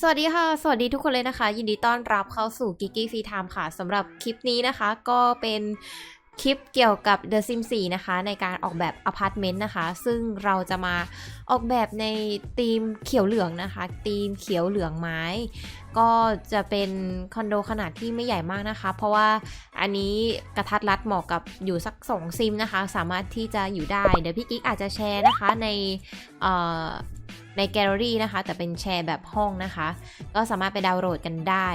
สวัสดีค่ะ สวัสดีทุกคนเลยนะคะ ยินดีต้อนรับเข้าสู่ Geeky Free Time ค่ะสำหรับคลิปนี้นะคะ ก็เป็นคลิปเกี่ยวกับ The Sims 4 นะคะ ในการออกแบบอพาร์ตเมนต์นะคะ ซึ่งเราจะมาออกแบบในธีมเขียวเหลืองนะคะธีมเขียวเหลืองไม้ ก็จะเป็นคอนโดขนาดที่ไม่ใหญ่มากนะคะ เพราะว่าอันนี้กระทัดรัดเหมาะกับอยู่สักสองซิมนะคะ สามารถที่จะอยู่ได้ เดี๋ยวพี่กิ๊กอาจจะแชร์นะคะในในแกลเลอรี่นะคะ แต่เป็นแชร์แบบห้องนะคะ ก็สามารถไปดาวน์โหลดกันได้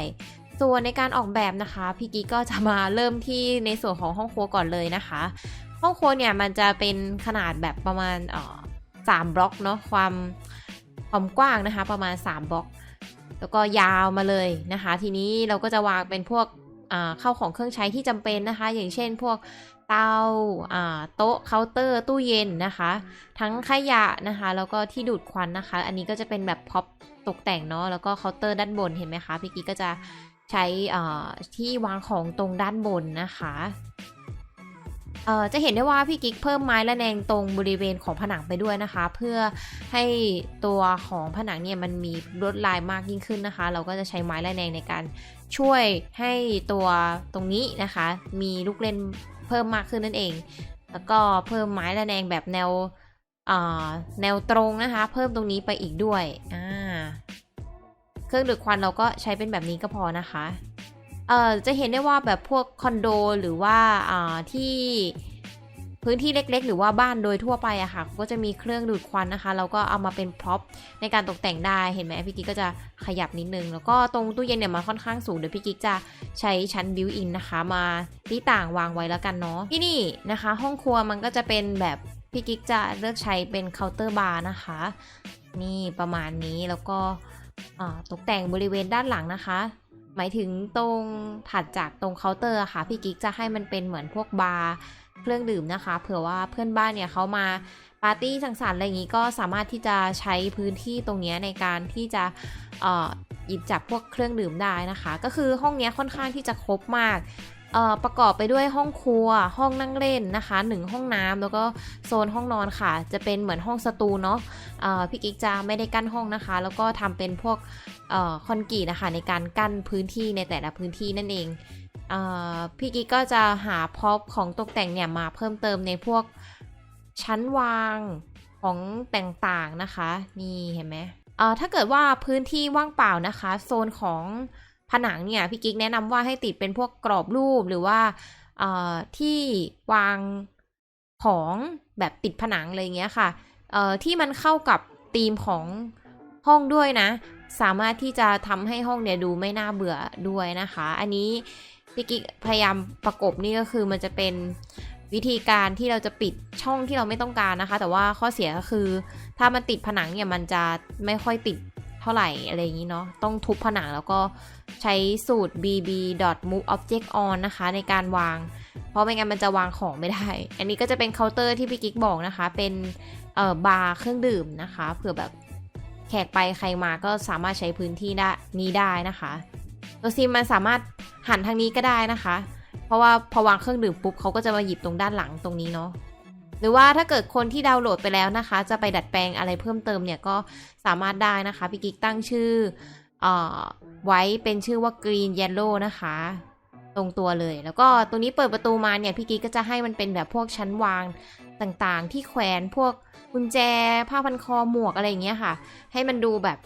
ส่วนในการออกแบบนะคะพี่กิ๊กก็จะมาเริ่มที่ในส่วนของห้องครัวก่อนเลยนะคะ ห้องครัวเนี่ยมันจะเป็นขนาดแบบประมาณสามบล็อกเนาะความความกว้างนะคะ ประมาณ 3 บล็อก แล้วก็ยาวมาเลยนะคะ ทีนี้เราก็จะวางเป็นพวกเข้าของเครื่องใช้ที่จำเป็นนะคะ อย่างเช่นพวกเตาโต๊ะเคาน์เตอร์ตู้เย็นนะคะ ทั้งขยะนะคะ แล้วก็ที่ดูดควันนะคะ อันนี้ก็จะเป็นแบบพ็อปตกแต่งเนาะแล้วก็เคาน์เตอร์ด้านบนเห็นไหมคะพี่กิ๊กก็จะใช้ที่วางของตรงด้านบนนะคะ เอ่อจะเห็นได้ว่าพี่กิ๊กเพิ่มไม้ระแนงตรงบริเวณของผนังไปด้วยนะคะ เพื่อให้ตัวของผนังเนี่ยมันมีลวดลายมากยิ่งขึ้นนะคะ เราก็จะใช้ไม้ระแนงในการช่วยให้ตัวตรงนี้นะคะ มีลูกเล่นเพิ่มมากขึ้นนั่นเอง แล้วก็เพิ่มไม้ระแนงแบบแนวแนวตรงนะคะ เพิ่มตรงนี้ไปอีกด้วย เครื่องดูดควันเราก็ใช้เป็นแบบนี้ก็พอนะคะ เอ่อจะเห็นได้ว่าแบบพวกคอนโดหรือว่าอ่าที่พื้นที่เล็กๆ หรือว่าบ้านโดยทั่วไปอะค่ะ ก็จะมีเครื่องดูดควันนะคะเราก็เอามาเป็นพร็อพในการตกแต่งได้ เห็นไหมพี่กิ๊กก็จะขยับนิดนึง แล้วก็ตรงตู้เย็นเนี่ยมันค่อนข้างสูง เดี๋ยวพี่กิ๊กจะใช้ชั้นบิวอินนะคะ มาที่ต่างวางไว้แล้วกันเนาะ ที่นี่นะคะ ห้องครัวมันก็จะเป็นแบบพี่กิ๊กจะเลือกใช้เป็นเคาน์เตอร์บาร์นะคะ นี่ประมาณนี้ แล้วก็ตกแต่งบริเวณด้านหลังนะคะ หมายถึงตรงถัดจากตรงเคาน์เตอร์ค่ะ พี่กิ๊กจะให้มันเป็นเหมือนพวกบาร์เครื่องดื่มนะคะ เผื่อว่าเพื่อนบ้านเนี่ยเขามาปาร์ตี้สังสรรค์อะไรอย่างนี้ก็สามารถที่จะใช้พื้นที่ตรงนี้ในการที่จะหยิบจับพวกเครื่องดื่มได้นะคะ ก็คือห้องนี้ค่อนข้างที่จะครบมาก ประกอบไปด้วยห้องครัว ห้องนั่งเล่นนะคะหนึ่งห้องน้ำแล้วก็โซนห้องนอนค่ะ จะเป็นเหมือนห้องสตูเนาะพี่กิ๊กจะไม่ได้กั้นห้องนะคะ แล้วก็ทำเป็นพวกอคอนกรีตนะคะในการกั้นพื้นที่ในแต่ละพื้นที่นั่นเองอพี่กิ๊กก็จะหาพร็อพของตกแต่งเนี่ยมาเพิ่มเติมในพวกชั้นวางของต่างๆนะคะ นี่เห็นไหมถ้าเกิดว่าพื้นที่ว่างเปล่านะคะ โซนของ ผนังเนี่ยพี่กิ๊กแนะนำว่าให้ติดเป็นพวกกรอบรูปหรือว่าเอ่อที่วางของแบบติดผนังอะไรเงี้ยค่ะเอ่อที่มันเข้ากับธีมของห้องด้วยนะ สามารถที่จะทำให้ห้องเนี่ยดูไม่น่าเบื่อด้วยนะคะ อันนี้พี่กิ๊กพยายามประกบนี่ก็คือมันจะเป็นวิธีการที่เราจะปิดช่องที่เราไม่ต้องการนะคะ แต่ว่าข้อเสียก็คือ ถ้ามันติดผนังเนี่ยมันจะไม่ค่อยติด เท่าไหร่อะไรอย่างนี้เนาะต้องทุบผนังแล้วก็ใช้สูตร bb move object on นะคะ ในการวาง เพราะไม่งั้นมันจะวางของไม่ได้ อันนี้ก็จะเป็นเคาน์เตอร์ที่พี่กิ๊กบอกนะคะ เป็นเอ่อบาร์เครื่องดื่มนะคะเผื่อแบบแขกไปใครมาก็สามารถใช้พื้นที่ได้นี้ได้นะคะตัวซิมมันสามารถหันทางนี้ก็ได้นะคะ เพราะว่าพอวางเครื่องดื่มปุ๊บเขาก็จะมาหยิบตรงด้านหลังตรงนี้เนาะ หรือว่าถ้าเกิดคนที่ดาวน์โหลดไปแล้วนะคะ จะไปดัดแปลงอะไรเพิ่มเติมเนี่ยก็สามารถได้นะคะ พี่กิ๊กตั้งชื่อออไว้เป็นชื่อว่า Green Yellow นะคะ ตรงตัวเลย แล้วก็ตรงนี้เปิดประตูมาเนี่ยพี่กิ๊กก็จะให้มันเป็นแบบพวกชั้นวางต่างๆ ที่แขวนพวกกุญแจผ้าพันคอหมวกอะไรอย่างเงี้ยค่ะ ให้มันดูแบบ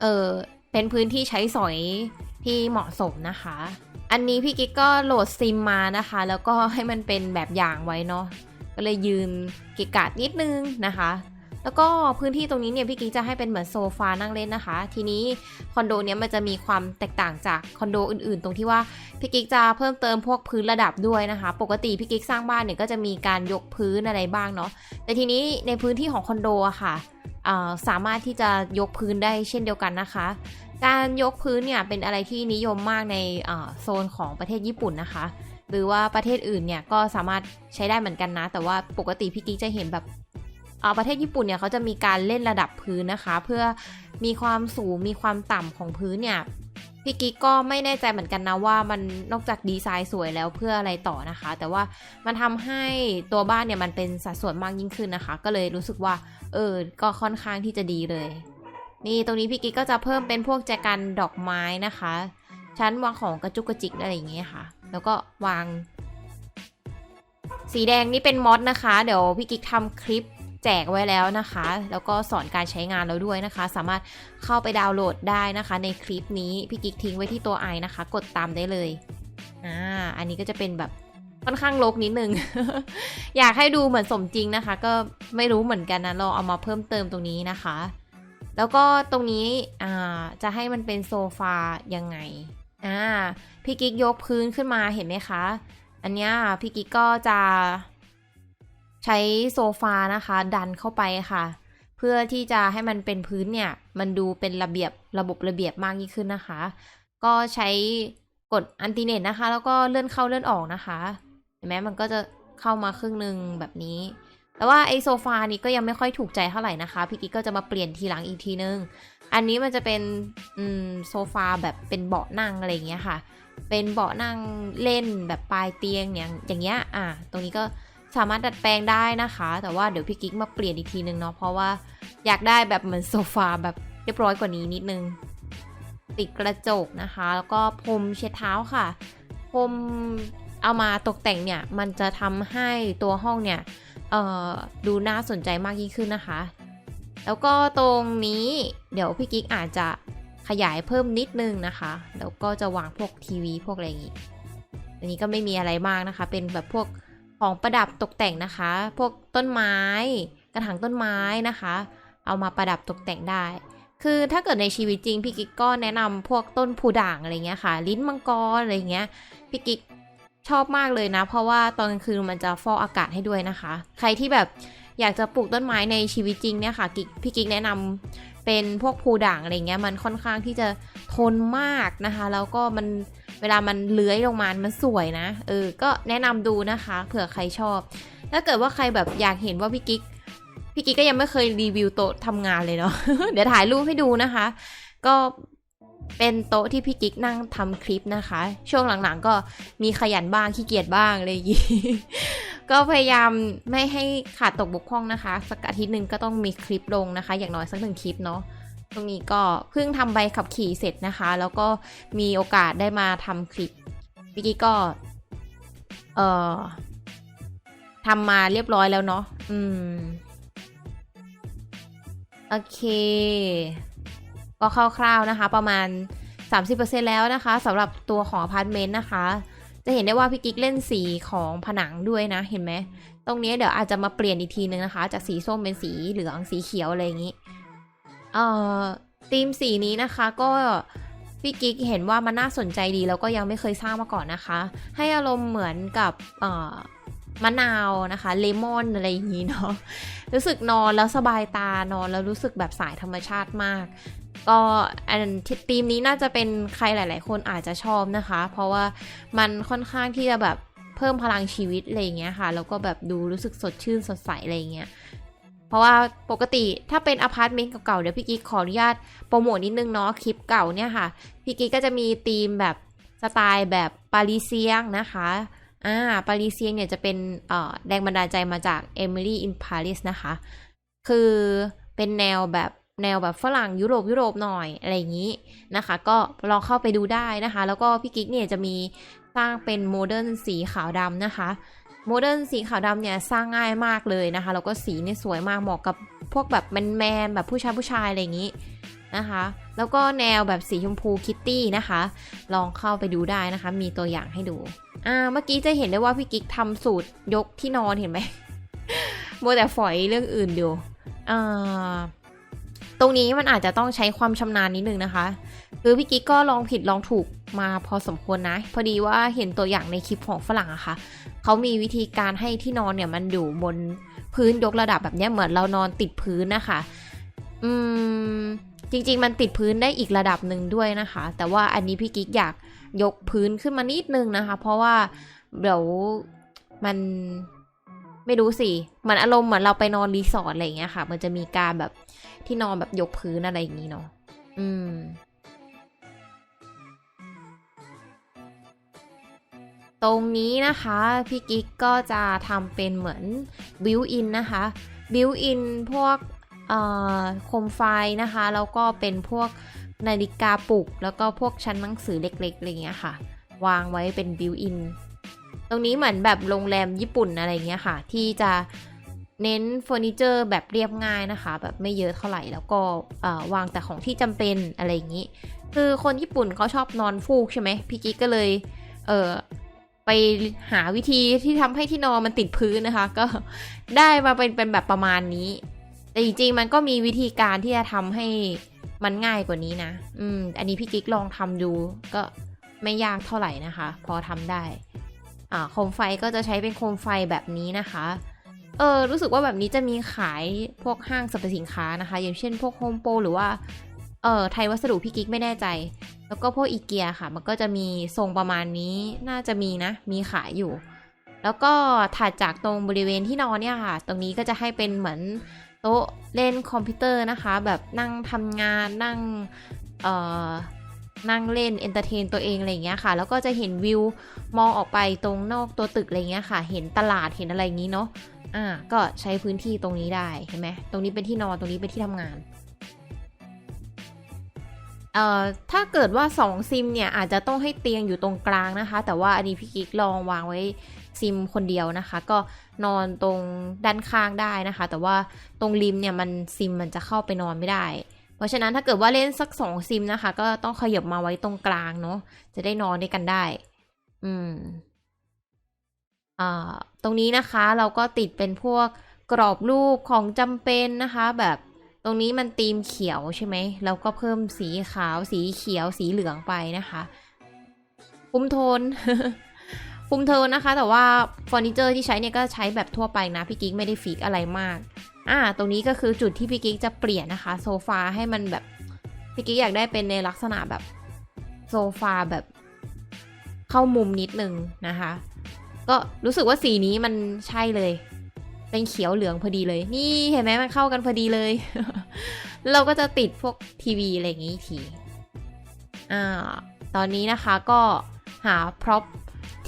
เออเป็นพื้นที่ใช้สอยที่เหมาะสมนะคะ อันนี้พี่กิ๊กก็โหลดซิมมานะคะ แล้วก็ให้มันเป็นแบบอย่างไว้เนาะ ก็เลยยืนเกะกะนิดนึงนะคะ แล้วก็พื้นที่ตรงนี้เนี่ยพี่กิ๊กจะให้เป็นเหมือนโซฟานั่งเล่นนะคะ ทีนี้คอนโดเนี้ยมันจะมีความแตกต่างจากคอนโดอื่นๆ ตรงที่ว่าพี่กิ๊กจะเพิ่มเติมพวกพื้นระดับด้วยนะคะ ปกติพี่กิ๊กสร้างบ้านเนี่ยก็จะมีการยกพื้นอะไรบ้างเนาะ แต่ทีนี้ในพื้นที่ของคอนโดอะค่ะอ่าสามารถที่จะยกพื้นได้เช่นเดียวกันนะคะ การยกพื้นเนี่ยเป็นอะไรที่นิยมมากในโซนของประเทศญี่ปุ่นนะคะ หรือว่าประเทศอื่นเนี่ยก็สามารถใช้ได้เหมือนกันนะ แต่ว่าปกติพี่กิ๊กจะเห็นแบบเอ่อประเทศญี่ปุ่นเนี่ยเขาจะมีการเล่นระดับพื้นนะคะ เพื่อมีความสูงมีความต่ำของพื้นเนี่ยพี่กิ๊กก็ไม่แน่ใจเหมือนกันนะว่ามันนอกจากดีไซน์สวยแล้วเพื่ออะไรต่อนะคะ แต่ว่ามันทำให้ตัวบ้านเนี่ยมันเป็นสัดส่วนมากยิ่งขึ้นนะคะ ก็เลยรู้สึกว่า เออ ก็ค่อนข้างที่จะดีเลย นี่ตรงนี้พี่กิ๊กก็จะเพิ่มเป็นพวกแจกันดอกไม้นะคะ ชั้นวางของกระจุกกระจิกอะไรอย่างเงี้ยค่ะ แล้วก็วาง สีแดงนี่เป็นมอดนะคะ เดี๋ยวพี่กิ๊กทำคลิปแจกไว้แล้วนะคะ แล้วก็สอนการใช้งานเราด้วยนะคะ สามารถเข้าไปดาวน์โหลดได้นะคะ ในคลิปนี้พี่กิ๊กทิ้งไว้ที่ตัวไอนะคะ กดตามได้เลยอ่าอันนี้ก็จะเป็นแบบค่อนข้างลกนิดนึง อยากให้ดูเหมือนสมจริงนะคะ ก็ไม่รู้เหมือนกันนะลองเอามาเพิ่มเติมตรงนี้นะคะ แล้วก็ตรงนี้อ่าจะให้มันเป็นโซฟายังไง อ่าพี่กิ๊กยกพื้นขึ้นมาเห็นไหมคะ อันเนี้ยพี่กิ๊กก็จะใช้โซฟานะคะ ดันเข้าไปค่ะ เพื่อที่จะให้มันเป็นพื้นเนี่ย มันดูเป็นระเบียบระบบระเบียบมากยิ่งขึ้นนะคะ ก็ใช้กดอันติเนตนะคะ แล้วก็เลื่อนเข้าเลื่อนออกนะคะ เห็นไหมมันก็จะเข้ามาครึ่งหนึ่งแบบนี้ แต่ว่าไอโซฟานี้ก็ยังไม่ค่อยถูกใจเท่าไหร่นะคะ พี่กิ๊กก็จะมาเปลี่ยนทีหลังอีกทีนึง อันนี้มันจะเป็นโซฟาแบบเป็นเบาะนั่งอะไรเงี้ยค่ะ เป็นเบาะนั่งเล่นแบบปลายเตียงอย่างอย่างเงี้ยอะตรงนี้ก็สามารถดัดแปลงได้นะคะ แต่ว่าเดี๋ยวพี่กิ๊กมาเปลี่ยนอีกทีนึงเนาะเพราะว่าอยากได้แบบเหมือนโซฟาแบบเรียบร้อยกว่านี้นิดนึง ติดกระจกนะคะ แล้วก็พรมเช็ดเท้าค่ะพรมเอามาตกแต่งเนี่ย มันจะทำให้ตัวห้องเนี่ยดูน่าสนใจมากยิ่งขึ้นนะคะ แล้วก็ตรงนี้เดี๋ยวพี่กิ๊กอาจจะขยายเพิ่มนิดนึงนะคะ แล้วก็จะวางพวกทีวีพวกอะไรอย่างนี้ อันนี้ก็ไม่มีอะไรมากนะคะ เป็นแบบพวกของประดับตกแต่งนะคะ พวกต้นไม้ กระถางต้นไม้นะคะ เอามาประดับตกแต่งได้ คือถ้าเกิดในชีวิตจริงพี่กิ๊กก็แนะนำพวกต้นผูด่างอะไรเงี้ยค่ะ ลิ้นมังกรอะไรเงี้ย พี่กิ๊กชอบมากเลยนะ เพราะว่าตอนกลางคืนมันจะฟอกอากาศให้ด้วยนะคะ ใครที่แบบ อยากจะปลูกต้นไม้ในชีวิตจริงเนี่ยค่ะกิ๊กพี่กิ๊กแนะนำเป็นพวกผูด่างอะไรเงี้ยมันค่อนข้างที่จะทนมากนะคะ แล้วก็มันเวลามันเลื้อยลงมา มันสวยนะ เออ ก็แนะนำดูนะคะ เผื่อใครชอบ ถ้าเกิดว่าใครแบบอยากเห็นว่าพี่กิ๊ก พี่กิ๊กก็ยังไม่เคยรีวิวโต๊ะทำงานเลยเนาะ เดี๋ยวถ่ายรูปให้ดูนะคะ ก็ เป็นโต๊ะที่พี่กิ๊กนั่งทำคลิปนะคะ ช่วงหลังๆก็มีขยันบ้างขี้เกียจบ้างอะไรอย่างงี้ก็พยายามไม่ให้ขาดตกบกพร่องนะคะ สักอาทิตย์หนึ่งก็ต้องมีคลิปลงนะคะ อย่างน้อยสักหนึ่งคลิปเนาะตรงนี้ก็เพิ่งทำใบขับขี่เสร็จนะคะ แล้วก็มีโอกาสได้มาทำคลิปพี่กิ๊กก็เอ่อทำมาเรียบร้อยแล้วเนาะอืม โอเค ก็คร่าวๆนะคะ ประมาณ 30%แล้วนะคะสำหรับตัวของอพาร์ตเมนต์นะคะ จะเห็นได้ว่าพี่กิ๊กเล่นสีของผนังด้วยนะเห็นไหมตรงนี้เดี๋ยวอาจจะมาเปลี่ยนอีกทีนึงนะคะ จากสีส้มเป็นสีเหลืองสีเขียวอะไรอย่างนี้เอ่อธีมสีนี้นะคะก็พี่กิ๊กเห็นว่ามันน่าสนใจดีแล้วก็ยังไม่เคยสร้างมาก่อนนะคะ ให้อารมณ์เหมือนกับเอ่อมะนาวนะคะเลมอนอะไรอย่างนี้เนาะรู้สึกนอนแล้วสบายตานอนแล้วรู้สึกแบบสายธรรมชาติมาก ก็อันทีมนี้น่าจะเป็นใครหลาย ๆ คนอาจจะชอบนะคะ เพราะว่ามันค่อนข้างที่จะแบบเพิ่มพลังชีวิตอะไรอย่างเงี้ยค่ะ แล้วก็แบบดูรู้สึกสดชื่นสดใสอะไรอย่างเงี้ยเพราะว่าปกติถ้าเป็นอพาร์ตเมนต์เก่าๆเดี๋ยวพี่กิ๊กขออนุญาตโปรโมทนิดนึงเนาะคลิปเก่าเนี่ยค่ะพี่กิ๊กก็จะมีธีมแบบสไตล์แบบปารีเซียงนะคะอ่าปารีเซียงเนี่ยจะเป็นเอ่อแรงบันดาลใจมาจาก Emily in Paris นะคะ คือเป็นแนวแบบ แนวแบบฝรั่งยุโรปยุโรปหน่อยอะไรอย่างนี้นะคะ ก็ลองเข้าไปดูได้นะคะ แล้วก็พี่กิ๊กเนี่ยจะมีสร้างเป็นโมเดิร์นสีขาวดำนะคะโมเดิร์นสีขาวดำเนี่ยสร้างง่ายมากเลยนะคะ แล้วก็สีเนี่ยสวยมากเหมาะกับพวกแบบแมนๆแบบผู้ชายผู้ชายอะไรอย่างนี้นะคะ แล้วก็แนวแบบสีชมพูคิตตี้นะคะ ลองเข้าไปดูได้นะคะ มีตัวอย่างให้ดูอ่าเมื่อกี้จะเห็นได้ว่าพี่กิ๊กทำสูตรยกที่นอนเห็นไหมโมแต่ฝอยเรื่องอื่นอยู่อ่า ตรงนี้มันอาจจะต้องใช้ความชำนาญนิดนึงนะคะคือพี่กิ๊กก็ลองผิดลองถูกมาพอสมควรนะ พอดีว่าเห็นตัวอย่างในคลิปของฝรั่งอะค่ะเขามีวิธีการให้ที่นอนเนี่ยมันอยู่บนพื้นยกระดับแบบนี้เหมือนเรานอนติดพื้นนะคะอืมจริง ๆ มันติดพื้นได้อีกระดับหนึ่งด้วยนะคะ แต่ว่าอันนี้พี่กิ๊กอยากยกพื้นขึ้นมานิดนึงนะคะ เพราะว่าเดี๋ยวมัน ไม่รู้สิเหมือนอารมณ์เหมือนเราไปนอนรีสอร์ทอะไรอย่างเงี้ยค่ะ มันจะมีการแบบที่นอนแบบยกพื้นอะไรอย่างงี้เนาะอืมตรงนี้นะคะพี่กิ๊กก็จะทำเป็นเหมือนบิวอินนะคะบิวอินพวกโคมไฟนะคะ แล้วก็เป็นพวกนาฬิกาปลุก แล้วก็พวกชั้นหนังสือเล็กๆอะไรเงี้ยค่ะ วางไว้เป็นบิวอิน ตรงนี้เหมือนแบบโรงแรมญี่ปุ่นอะไรเงี้ยค่ะ ที่จะเน้นเฟอร์นิเจอร์แบบเรียบง่ายนะคะ แบบไม่เยอะเท่าไหร่แล้วก็วางแต่ของที่จำเป็นอะไรอย่างนี้ คือคนญี่ปุ่นเขาชอบนอนฟูกใช่ไหมพี่กิ๊กก็เลยเไปหาวิธีที่ทำให้ที่นอนมันติดพื้นนะคะ ก็ได้มาเป็นเป็นแบบประมาณนี้ แต่จริงๆมันก็มีวิธีการที่จะทำให้มันง่ายกว่านี้นะ อืม อันนี้พี่กิ๊กลองทำดู ก็ไม่ยากเท่าไหร่นะคะ พอทำได้ อ่าโคมไฟก็จะใช้เป็นโคมไฟแบบนี้นะคะ เออรู้สึกว่าแบบนี้จะมีขายพวกห้างสรรพสินค้านะคะ อย่างเช่นพวกโฮมโปรหรือว่าเออไทยวัสดุพี่กิ๊กไม่แน่ใจ แล้วก็พวกอีเกียค่ะ มันก็จะมีทรงประมาณนี้น่าจะมีนะ มีขายอยู่ แล้วก็ถัดจากตรงบริเวณที่นอนเนี่ยค่ะ ตรงนี้ก็จะให้เป็นเหมือนโต๊ะเล่นคอมพิวเตอร์นะคะ แบบนั่งทำงานนั่งเอ่อ นั่งเล่นเอนเตอร์เทนตัวเองอะไรเงี้ยค่ะ แล้วก็จะเห็นวิวมองออกไปตรงนอกตัวตึกอะไรเงี้ยค่ะ เห็นตลาดเห็นอะไรอย่างงี้เนาะอ่าก็ใช้พื้นที่ตรงนี้ได้เห็นไหมตรงนี้เป็นที่นอนตรงนี้เป็นที่ทำงานเอ่อถ้าเกิดว่า 2 ซิมเนี่ยอาจจะต้องให้เตียงอยู่ตรงกลางนะคะ แต่ว่าอันนี้พี่กิ๊กลองวางไว้ซิมคนเดียวนะคะ ก็นอนตรงด้านข้างได้นะคะ แต่ว่าตรงริมเนี่ยมันซิมมันจะเข้าไปนอนไม่ได้ เพราะฉะนั้นถ้าเกิดว่าเล่นสัก2ซิมนะคะ ก็ต้องขยับมาไว้ตรงกลางเนาะจะได้นอนด้วยกันได้ อืมอ่าตรงนี้นะคะเราก็ติดเป็นพวกกรอบรูปของจำเป็นนะคะ แบบตรงนี้มันธีมเขียวใช่ไหมเราก็เพิ่มสีขาวสีเขียวสีเหลืองไปนะคะคุมโทนคุมโทนนะคะ แต่ว่าเฟอร์นิเจอร์ที่ใช้เนี่ยก็ใช้แบบทั่วไปนะ พี่กิ๊กไม่ได้ฟิกอะไรมาก อ่า ตรงนี้ก็คือจุดที่พี่กิ๊กจะเปลี่ยนนะคะ โซฟาให้มันแบบพี่กิ๊กอยากได้เป็นในลักษณะแบบโซฟาแบบเข้ามุมนิดนึงนะคะ ก็รู้สึกว่าสีนี้มันใช่เลย เป็นเขียวเหลืองพอดีเลย นี่เห็นไหมมันเข้ากันพอดีเลย เราก็จะติดพวกทีวีอะไรอย่างงี้ทีอ่าตอนนี้นะคะก็หาพร็อพ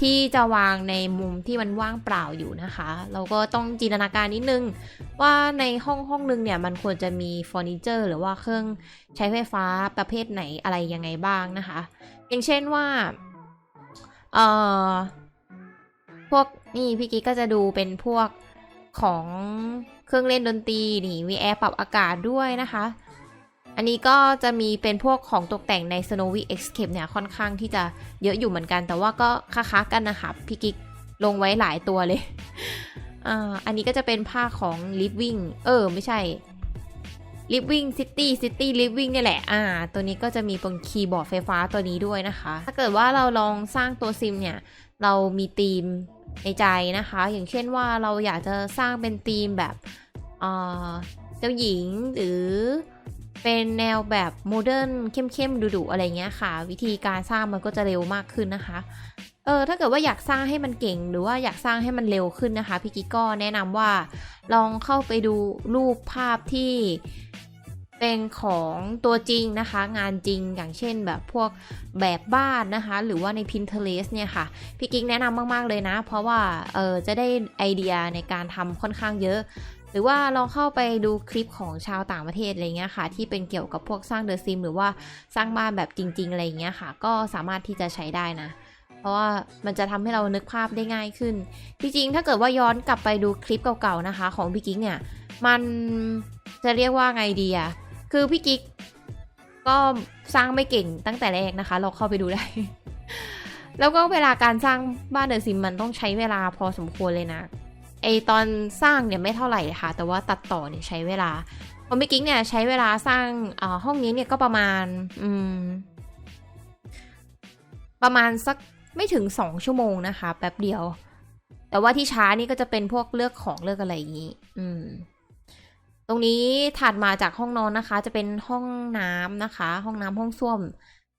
ที่จะวางในมุมที่มันว่างเปล่าอยู่นะคะ เราก็ต้องจินตนาการนิดนึง ว่าในห้องห้องนึงเนี่ยมันควรจะมีเฟอร์นิเจอร์ หรือว่าเครื่องใช้ไฟฟ้าประเภทไหนอะไรยังไงบ้างนะคะ อย่างเช่นว่าเอ่อพวกนี่พี่กิ๊กก็จะดูเป็นพวกของเครื่องเล่นดนตรีนี่มีแอร์ปรับอากาศด้วยนะคะ อันนี้ก็จะมีเป็นพวกของตกแต่งใน Snowy Escape เนี่ยค่อนข้างที่จะเยอะอยู่เหมือนกัน แต่ว่าก็ค้าๆกันนะคะพี่กิ๊กลงไว้หลายตัวเลย อ่า อันนี้ก็จะเป็นผ้าของ Living เออ ไม่ใช่ Living City City Living นี่แหละ อ่า ตัวนี้ก็จะมีตรงคีย์บอร์ดไฟฟ้าตัวนี้ด้วยนะคะ ถ้าเกิดว่าเราลองสร้างตัวซิมเนี่ย เรามีธีมในใจนะคะ อย่างเช่นว่าเราอยากจะสร้างเป็นธีมแบบเจ้าหญิงหรือ เป็นแนวแบบโมเดิร์นเข้มๆดุๆอะไรเงี้ยค่ะ วิธีการสร้างมันก็จะเร็วมากขึ้นนะคะเออถ้าเกิดว่าอยากสร้างให้มันเก่งหรือว่าอยากสร้างให้มันเร็วขึ้นนะคะพี่กิ๊กก็แนะนำว่าลองเข้าไปดูรูปภาพที่เป็นของตัวจริงนะคะ งานจริงอย่างเช่นแบบพวกแบบบ้านนะคะ หรือว่าใน Pinterest เนี่ยค่ะ พี่กิ๊กแนะนำมาก ๆ เลยนะ เพราะว่าเออจะได้ไอเดียในการทำค่อนข้างเยอะ หรือว่าลองเข้าไปดูคลิปของชาวต่างประเทศอะไรเงี้ยค่ะ ที่เป็นเกี่ยวกับพวกสร้างเดอะซิมหรือว่าสร้างบ้านแบบจริง ๆ อะไรเงี้ยค่ะ ก็สามารถที่จะใช้ได้นะ เพราะว่ามันจะทำให้เรานึกภาพได้ง่ายขึ้น จริงๆ ถ้าเกิดว่าย้อนกลับไปดูคลิปเก่าๆนะคะ ของพี่กิ๊กเนี่ย มันจะเรียกว่าไงดีอะคือพี่กิ๊กก็สร้างไม่เก่งตั้งแต่แรกนะคะ เราเข้าไปดูได้ แล้วก็เวลาการสร้างบ้านเดอะซิมมันต้องใช้เวลาพอสมควรเลยนะ ไอตอนสร้างเนี่ยไม่เท่าไหร่ค่ะ แต่ว่าตัดต่อเนี่ยใช้เวลาของพี่กิ๊กเนี่ยใช้เวลาสร้างห้องนี้เนี่ยก็ประมาณอืมประมาณสักไม่ถึงสองชั่วโมงนะคะ แป๊บเดียว แต่ว่าที่ช้านี่ก็จะเป็นพวกเลือกของเลือกอะไรอย่างนี้ อืม ตรงนี้ถัดมาจากห้องนอนนะคะ จะเป็นห้องน้ำนะคะ ห้องน้ำห้องส้วม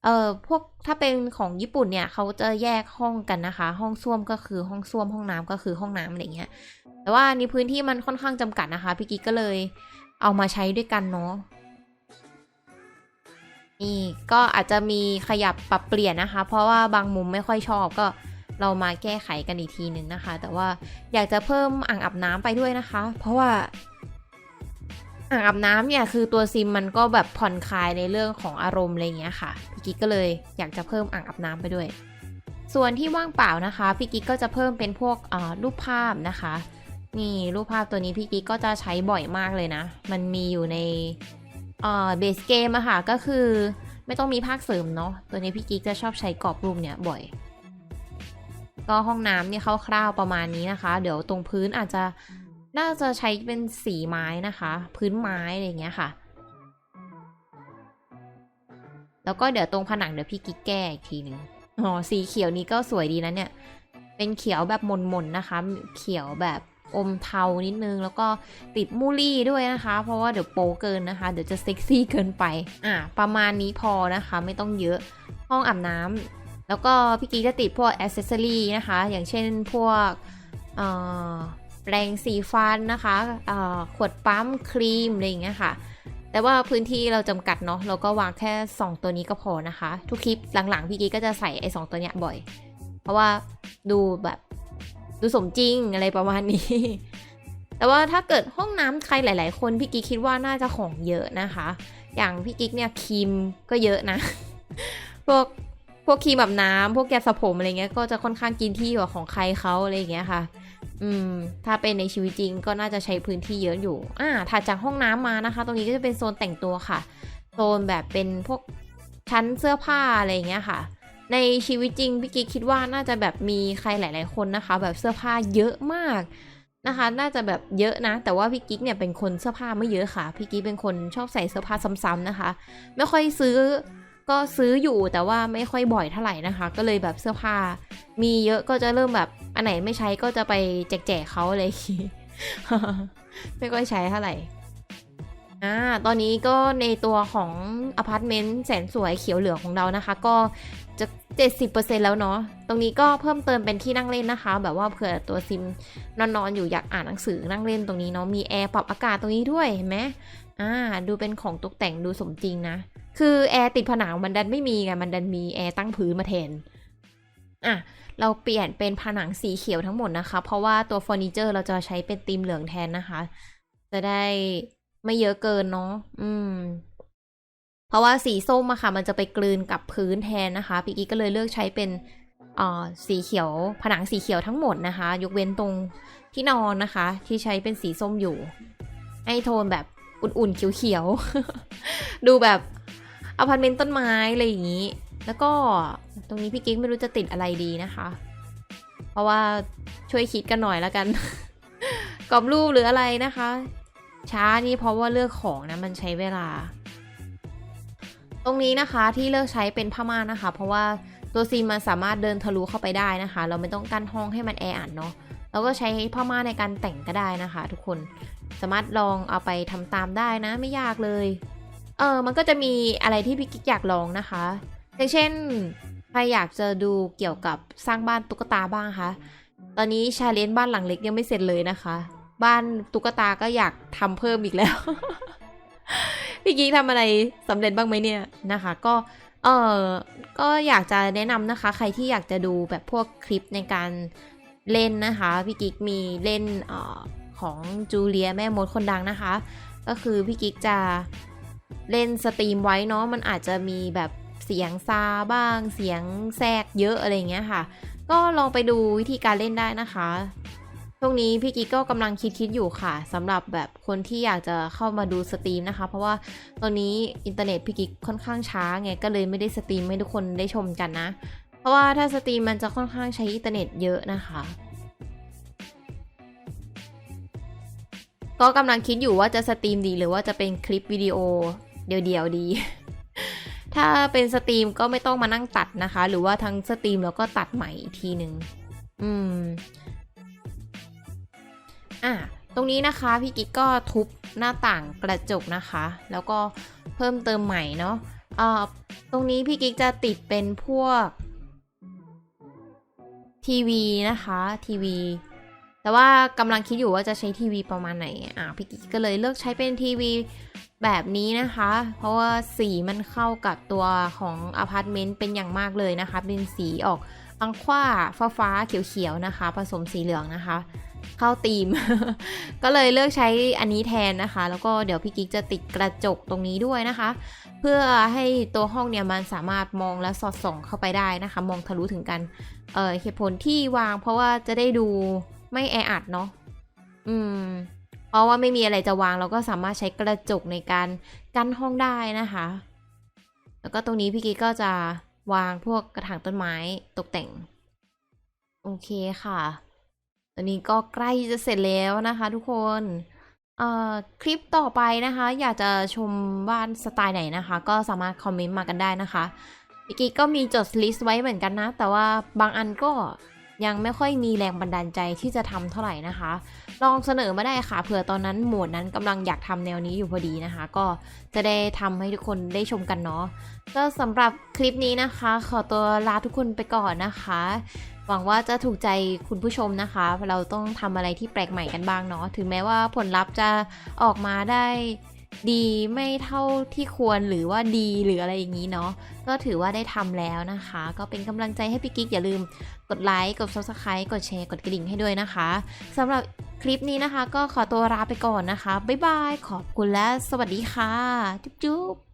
เอ่อพวกถ้าเป็นของญี่ปุ่นเนี่ยเขาจะแยกห้องกันนะคะ ห้องส้วมก็คือห้องส้วมห้องน้ำก็คือห้องน้ำอะไรเงี้ยแต่ว่าในพื้นที่มันค่อนข้างจำกัดนะคะพี่กิ๊กก็เลยเอามาใช้ด้วยกันเนาะนี่ก็อาจจะมีขยับปรับเปลี่ยนนะคะ เพราะว่าบางมุมไม่ค่อยชอบก็เรามาแก้ไขกันอีกทีหนึ่งนะคะ แต่ว่าอยากจะเพิ่มอ่างอาบน้ำไปด้วยนะคะ เพราะว่า อ่างอาบน้ำเนี่ยคือตัวซิมมันก็แบบผ่อนคลายในเรื่องของอารมณ์อะไรเงี้ยค่ะพี่กิ๊กก็เลยอยากจะเพิ่มอ่างอาบน้ำไปด้วย ส่วนที่ว่างเปล่านะคะพี่กิ๊กก็จะเพิ่มเป็นพวกรูปภาพนะคะ นี่รูปภาพตัวนี้พี่กิ๊กก็จะใช้บ่อยมากเลยนะ มันมีอยู่ในเอ่อเบสเกมอะค่ะก็คือไม่ต้องมีภาคเสริมเนาะตัวนี้พี่กิ๊กจะชอบใช้กรอบรูปเนี่ยบ่อย ก็ห้องน้ำเนี่ยคร่าวๆประมาณนี้นะคะ เดี๋ยวตรงพื้นอาจจะ น่าจะใช้เป็นสีไม้นะคะ พื้นไม้อะไรเงี้ยค่ะ แล้วก็เดี๋ยวตรงผนังเดี๋ยวพี่กิ๊กแก้อีกทีหนึ่งอ๋อสีเขียวนี้ก็สวยดีนะเนี่ย เป็นเขียวแบบหม่นๆนะคะ เขียวแบบอมเทานิดนึง แล้วก็ติดมูลี่ด้วยนะคะ เพราะว่าเดี๋ยวโป๊เกินนะคะ เดี๋ยวจะเซ็กซี่เกินไป อะประมาณนี้พอนะคะ ไม่ต้องเยอะห้องอาบน้ำแล้วก็พี่กิ๊กจะติดพวกอ c เซสซอรี่นะคะ อย่างเช่นพวกเอ่อ แปรงสีฟันนะคะขวดปั๊มครีมอะไรอย่างเงี้ยค่ะ แต่ว่าพื้นที่เราจำกัดเนาะเราก็วางแค่ 2 ตัวนี้ก็พอนะคะ ทุกคลิปหลังๆพี่กิ๊กก็จะใส่ไอ้สตัวเนี้ยบ่อย เพราะว่าดูแบบดูสมจริงอะไรประมาณนี้ แต่ว่าถ้าเกิดห้องน้ำใครหลาย ๆ คนพี่กิ๊กคิดว่าน่าจะของเยอะนะคะ อย่างพี่กิ๊กเนี่ยครีมก็เยอะนะ พวกพวกครีมแบบน้ำพวกแกสระผมอะไรเงี้ยก็จะค่อนข้างกินที่กว่าของใครเขาอะไรอย่างเงี้ยค่ะ อืม ถ้าเป็นในชีวิตจริงก็น่าจะใช้พื้นที่เยอะอยู่ อ่าถัดจากห้องน้ำมานะคะ ตรงนี้ก็จะเป็นโซนแต่งตัวค่ะ โซนแบบเป็นพวกชั้นเสื้อผ้าอะไรอย่างเงี้ยค่ะ ในชีวิตจริงพี่กิ๊กคิดว่าน่าจะแบบมีใครหลาย ๆ คนนะคะ แบบเสื้อผ้าเยอะมากนะคะ น่าจะแบบเยอะนะ แต่ว่าพี่กิ๊กเนี่ยเป็นคนเสื้อผ้าไม่เยอะค่ะ พี่กิ๊กเป็นคนชอบใส่เสื้อผ้าซ้ำๆนะคะ ไม่ค่อยซื้อ ก็ซื้ออยู่แต่ว่าไม่ค่อยบ่อยเท่าไหร่นะคะ ก็เลยแบบเสื้อผ้า มีเยอะก็จะเริ่มแบบอันไหนไม่ใช้ก็จะไปแจกๆเขาอะไรอย่างงี้ไม่ค่อยใช้เท่าไหร่อ่าตอนนี้ก็ในตัวของอพาร์ตเมนต์แสนสวยเขียวเหลืองของเรานะคะ ก็จะ 70%แล้วเนาะตรงนี้ก็เพิ่มเติมเป็นที่นั่งเล่นนะคะ แบบว่าเผื่อตัวซิมนอนๆอยู่อยากอ่านหนังสือนั่งเล่นตรงนี้เนาะมีแอร์ปรับอากาศตรงนี้ด้วยเห็นไหม อ่า ดูเป็นของตกแต่งดูสมจริงนะ คือแอร์ติดผนังมันดันไม่มีไง มันดันมีแอร์ตั้งพื้นมาแทน อะ เราเปลี่ยนเป็นผนังสีเขียวทั้งหมดนะคะ เพราะว่าตัวเฟอร์นิเจอร์เราจะใช้เป็นธีมเหลืองแทนนะคะ จะได้ไม่เยอะเกินเนาะ อืม เพราะว่าสีส้มอะค่ะ มันจะไปกลืนกับพื้นแทนนะคะพี่กิ๊กก็เลยเลือกใช้เป็นอ่อสีเขียวผนังสีเขียวทั้งหมดนะคะ ยกเว้นตรงที่นอนนะคะ ที่ใช้เป็นสีส้มอยู่ ให้โทนแบบ อุ่นๆ เขียวๆ ดูแบบอพาร์ตเมนต์ต้นไม้อะไรอย่างนี้ แล้วก็ตรงนี้พี่กิ๊กไม่รู้จะติดอะไรดีนะคะ เพราะว่าช่วยคิดกันหน่อยแล้วกันกรอบรูปหรืออะไรนะคะ ช้านี่เพราะว่าเลือกของนะมันใช้เวลา ตรงนี้นะคะที่เลือกใช้เป็นผ้าม่านนะคะ เพราะว่าตัวซีมมันสามารถเดินทะลุเข้าไปได้นะคะ เราไม่ต้องกั้นห้องให้มันแออัดเนาะเราก็ใช้ผ้าม่านในการแต่งก็ได้นะคะ ทุกคน สามารถลองเอาไปทำตามได้นะไม่ยากเลย เออมันก็จะมีอะไรที่พี่กิ๊กอยากลองนะคะ อย่างเช่นใครอยากจะดูเกี่ยวกับสร้างบ้านตุ๊กตาบ้างคะ ตอนนี้ชาเลนจ์บ้านหลังเล็กยังไม่เสร็จเลยนะคะ บ้านตุ๊กตาก็อยากทำเพิ่มอีกแล้ว พี่กิ๊กทำอะไรสำเร็จบ้างไหมเนี่ยนะคะ ก็เออก็อยากจะแนะนำนะคะ ใครที่อยากจะดูแบบพวกคลิปในการเล่นนะคะ พี่กิ๊กมีเล่นเออ ของจูเลียแม่มดคนดังนะคะ ก็คือพี่กิ๊กจะเล่นสตรีมไว้เนาะมันอาจจะมีแบบเสียงซาบ้าง เสียงแทรกเยอะอะไรเงี้ยค่ะ ก็ลองไปดูวิธีการเล่นได้นะคะช่วงนี้พี่กิ๊กก็กำลังคิดคิดอยู่ค่ะสำหรับแบบคนที่อยากจะเข้ามาดูสตรีมนะคะ เพราะว่าตอนนี้อินเทอร์เน็ตพี่กิ๊กค่อนข้างช้าไงก็เลยไม่ได้สตรีมให้ทุกคนได้ชมกันนะ เพราะว่าถ้าสตรีมมันจะค่อนข้างใช้อินเทอร์เน็ตเยอะนะคะ ก็กำลังคิดอยู่ว่าจะสตรีมดีหรือว่าจะเป็นคลิปวิดีโอเดียวๆดี ถ้าเป็นสตรีมก็ไม่ต้องมานั่งตัดนะคะ หรือว่าทั้งสตรีมแล้วก็ตัดใหม่อีกทีหนึ่งอืม อะตรงนี้นะคะพี่กิ๊กก็ทุบหน้าต่างกระจกนะคะ แล้วก็เพิ่มเติมใหม่เนาะเอ่อตรงนี้พี่กิ๊กจะติดเป็นพวกทีวีนะคะทีวี แต่ว่ากำลังคิดอยู่ว่าจะใช้ทีวีประมาณไหน อะพี่กิ๊กก็เลยเลือกใช้เป็นทีวีแบบนี้นะคะ เพราะว่าสีมันเข้ากับตัวของอพาร์ตเมนต์เป็นอย่างมากเลยนะคะ เป็นสีออกอังควาฟ้าฟ้าๆเขียวๆนะคะ ผสมสีเหลืองนะคะ เข้าธีม ก็เลยเลือกใช้อันนี้แทนนะคะ แล้วก็เดี๋ยวพี่กิ๊กจะติดกระจกตรงนี้ด้วยนะคะ เพื่อให้ตัวห้องเนี่ยมันสามารถมองและสอดส่องเข้าไปได้นะคะ มองทะลุถึงกัน เออเหตุผลที่วางเพราะว่าจะได้ดู ไม่แออัดเนาะอืม เพราะว่าไม่มีอะไรจะวางเราก็สามารถใช้กระจกในการกั้นห้องได้นะคะ แล้วก็ตรงนี้พี่กิ๊กก็จะวางพวกกระถางต้นไม้ตกแต่ง โอเคค่ะ ตอนนี้ก็ใกล้จะเสร็จแล้วนะคะทุกคนเอ่อคลิปต่อไปนะคะ อยากจะชมบ้านสไตล์ไหนนะคะ ก็สามารถคอมเมนต์มากันได้นะคะเมื่อกี้ก็มีจดลิสต์ไว้เหมือนกันนะ แต่ว่าบางอันก็ ยังไม่ค่อยมีแรงบันดาลใจที่จะทำเท่าไหร่นะคะ ลองเสนอมาได้ค่ะเผื่อตอนนั้นหมวดนั้นกำลังอยากทำแนวนี้อยู่พอดีนะคะ ก็จะได้ทำให้ทุกคนได้ชมกันเนาะก็สำหรับคลิปนี้นะคะ ขอตัวลาทุกคนไปก่อนนะคะ หวังว่าจะถูกใจคุณผู้ชมนะคะ เราต้องทำอะไรที่แปลกใหม่กันบ้างเนาะถึงแม้ว่าผลลัพธ์จะออกมาได้ ดีไม่เท่าที่ควรหรือว่าดีหรืออะไรอย่างนี้เนาะก็ถือว่าได้ทำแล้วนะคะ ก็เป็นกำลังใจให้พี่กิ๊กอย่าลืมกดไลค์กด subscribe กดแชร์กดกระดิ่งให้ด้วยนะคะสำหรับคลิปนี้นะคะ ก็ขอตัวลาไปก่อนนะคะบ๊ายบายขอบคุณและสวัสดีค่ะ จุ๊บจุ๊บ